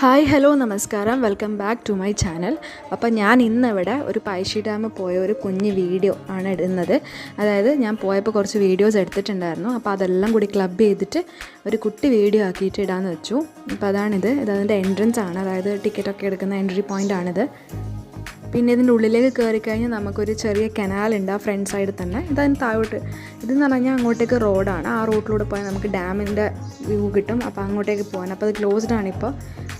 Hi hello നമസ്കാരം. Welcome back to my channel. അപ്പോൾ ഞാൻ ഇന്നിവിടെ ഒരു പൈശി ഡാമിൽ പോയ ഒരു കുഞ്ഞ് വീഡിയോ ആണ് ഇടുന്നത്. അതായത് ഞാൻ പോയപ്പോൾ കുറച്ച് വീഡിയോസ് എടുത്തിട്ടുണ്ടായിരുന്നു. അപ്പോൾ അതെല്ലാം കൂടി ക്ലബ് ചെയ്തിട്ട് ഒരു കുട്ടി വീഡിയോ ആക്കിയിട്ട് ഇടാമെന്ന് വെച്ചു. അപ്പോൾ അതാണിത്. ഇത് അതിന്റെ എൻട്രൻസ് ആണ്. അതായത് ടിക്കറ്റൊക്കെ എടുക്കുന്ന എൻട്രി പോയിന്റ് ആണിത്. പിന്നെ ഇതിന്റെ ഉള്ളിലേക്ക് കയറി കഴിഞ്ഞാൽ നമുക്കൊരു ചെറിയ കനാലുണ്ട് ആ ഫ്രണ്ട് സൈഡിൽ തന്നെ. ഇതതിന് താഴോട്ട് ഇതെന്ന് പറഞ്ഞാൽ അങ്ങോട്ടേക്ക് റോഡാണ് ആ റോഡിലൂടെ പോയാൽ നമുക്ക് ഡാമിന്റെ വ്യൂ കിട്ടും. അപ്പോൾ അങ്ങോട്ടേക്ക് പോകാൻ. അപ്പോൾ അത് ക്ലോസ്ഡ് ആണ് ഇപ്പോൾ.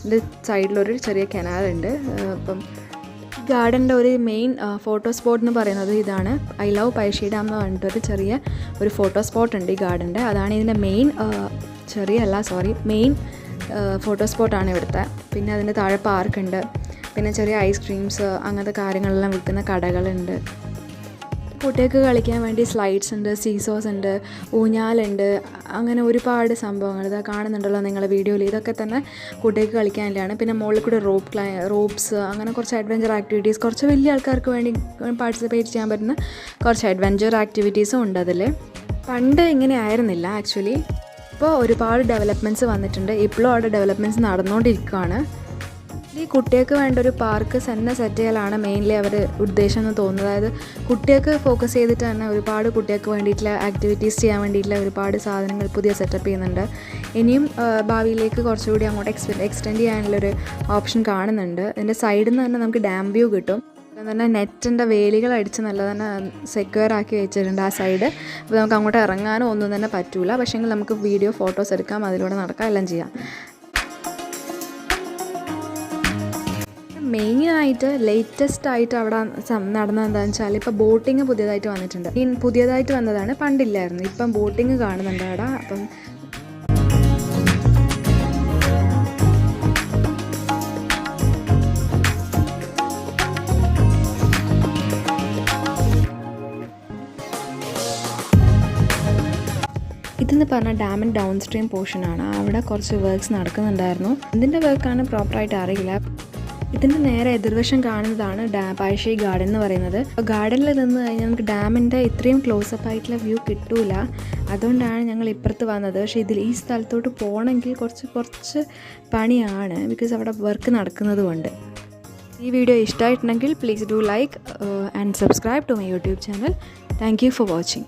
ഇതിന്റെ സൈഡിലൊരു ചെറിയ കനാലുണ്ട്. അപ്പം ഗാർഡന്റെ ഒരു മെയിൻ ഫോട്ടോ സ്പോട്ട് എന്ന് പറയുന്നത് ഇതാണ്. ഐ ലവ് പൈഷി ഡാം എന്ന് പറഞ്ഞിട്ടൊരു ചെറിയ ഒരു ഫോട്ടോ സ്പോട്ട് ഉണ്ട് ഈ ഗാർഡന്റെ അതാണ് ഇതിന്റെ മെയിൻ ചെറിയ അല്ല സോറി മെയിൻ ഫോട്ടോ സ്പോട്ടാണ് ഇവിടുത്തെ. പിന്നെ അതിന്റെ താഴെ പാർക്കുണ്ട്. പിന്നെ ചെറിയ ഐസ്ക്രീംസ് അങ്ങനത്തെ കാര്യങ്ങളെല്ലാം വിൽക്കുന്ന കടകളുണ്ട്. കുട്ടികൾക്ക് കളിക്കാൻ വേണ്ടി സ്ലൈഡ്സ് ഉണ്ട് സീസോസ് ഉണ്ട് ഊഞ്ഞാലുണ്ട് അങ്ങനെ ഒരുപാട് സംഭവങ്ങൾ ഇതാ കാണുന്നുണ്ടല്ലോ നിങ്ങളുടെ വീഡിയോയിൽ. ഇതൊക്കെ തന്നെ കുട്ടികൾക്ക് കളിക്കാനില്ലാണ്. പിന്നെ മുകളിൽ കൂടെ റോപ്പ് ക്ലൈ റോപ്സ് അങ്ങനെ കുറച്ച് അഡ്വഞ്ചർ ആക്ടിവിറ്റീസ് കുറച്ച് വലിയ ആൾക്കാർക്ക് വേണ്ടി പാർട്ടിസിപ്പേറ്റ് ചെയ്യാൻ പറ്റുന്ന കുറച്ച് അഡ്വഞ്ചർ ആക്ടിവിറ്റീസും ഉണ്ട് അതിൽ പണ്ട് ഇങ്ങനെ ആയിരുന്നില്ല ആക്ച്വലി ഇപ്പോൾ ഒരുപാട് ഡെവലപ്മെന്റ്സ് വന്നിട്ടുണ്ട്. ഇപ്പോഴും അവിടെ ഡെവലപ്മെന്റ്സ് നടന്നുകൊണ്ടിരിക്കുകയാണ് ഈ കുട്ടികൾക്ക് വേണ്ട ഒരു പാർക്ക് തന്നെ സെറ്റ് ചെയ്യലാണ് മെയിൻലി അവർ ഉദ്ദേശം എന്ന് തോന്നുന്നത്. അതായത് കുട്ടികൾക്ക് ഫോക്കസ് ചെയ്തിട്ട് തന്നെ ഒരുപാട് കുട്ടികൾക്ക് വേണ്ടിയിട്ടുള്ള ആക്ടിവിറ്റീസ് ചെയ്യാൻ വേണ്ടിയിട്ടുള്ള ഒരുപാട് സാധനങ്ങൾ പുതിയ സെറ്റപ്പ് ചെയ്യുന്നുണ്ട്. ഇനിയും ഭാവിയിലേക്ക് കുറച്ചുകൂടി അങ്ങോട്ട് എക്സ് എക്സ്റ്റെൻഡ് ചെയ്യാനുള്ളൊരു ഓപ്ഷൻ കാണുന്നുണ്ട്. ഇതിന്റെ സൈഡിൽ നിന്ന് തന്നെ നമുക്ക് ഡാം വ്യൂ കിട്ടും. തന്നെ നെറ്റിന്റെ വേലികൾ അടിച്ച് നല്ല തന്നെ സെക്യൂർ ആക്കി വെച്ചിട്ടുണ്ട് ആ സൈഡ് അപ്പോൾ നമുക്ക് അങ്ങോട്ട് ഇറങ്ങാനോ ഒന്നും തന്നെ പറ്റൂല. പക്ഷേങ്കിൽ നമുക്ക് വീഡിയോ ഫോട്ടോസ് എടുക്കാം. അതിലൂടെ നടക്കാം. എല്ലാം ചെയ്യാം. മെയിനായിട്ട് ലേറ്റസ്റ്റ് ആയിട്ട് അവിടെ നടന്നത് എന്താണെന്ന് വെച്ചാൽ ഇപ്പോൾ ബോട്ടിങ് പുതിയതായിട്ട് വന്നിട്ടുണ്ട്. ഈ പുതിയതായിട്ട് വന്നതാണ് പണ്ടില്ലായിരുന്നു. ഇപ്പം ബോട്ടിങ് കാണുന്നുണ്ട് അവിടെ അപ്പം ഇതെന്ന് പറഞ്ഞാൽ ഡാമിന്റെ ഡൗൺ സ്ട്രീം പോർഷനാണ് അവിടെ കുറച്ച് വർക്ക്സ് നടക്കുന്നുണ്ടായിരുന്നു. എന്തിന്റെ വർക്കാണ് പ്രോപ്പറായിട്ട് അറിയില്ല. ഇതിന്റെ നേരെ എതിർവശം കാണുന്നതാണ് ഡാ പഴശ്ശി ഗാർഡൻ എന്ന് പറയുന്നത്. ഗാർഡനിൽ നിന്ന് കഴിഞ്ഞാൽ നമുക്ക് ഡാമിന്റെ ഇത്രയും ക്ലോസപ്പ് ആയിട്ടുള്ള വ്യൂ കിട്ടൂല. അതുകൊണ്ടാണ് ഞങ്ങൾ ഇപ്പുറത്ത് വന്നത്. പക്ഷേ ഇതിൽ ഈ സ്ഥലത്തോട്ട് പോകണമെങ്കിൽ കുറച്ച് കുറച്ച് പണിയാണ് ബിക്കോസ് അവിടെ വർക്ക് നടക്കുന്നത് കൊണ്ട്. ഈ വീഡിയോ ഇഷ്ടമായിട്ടുണ്ടെങ്കിൽ please do like and subscribe to my YouTube channel thank you for watching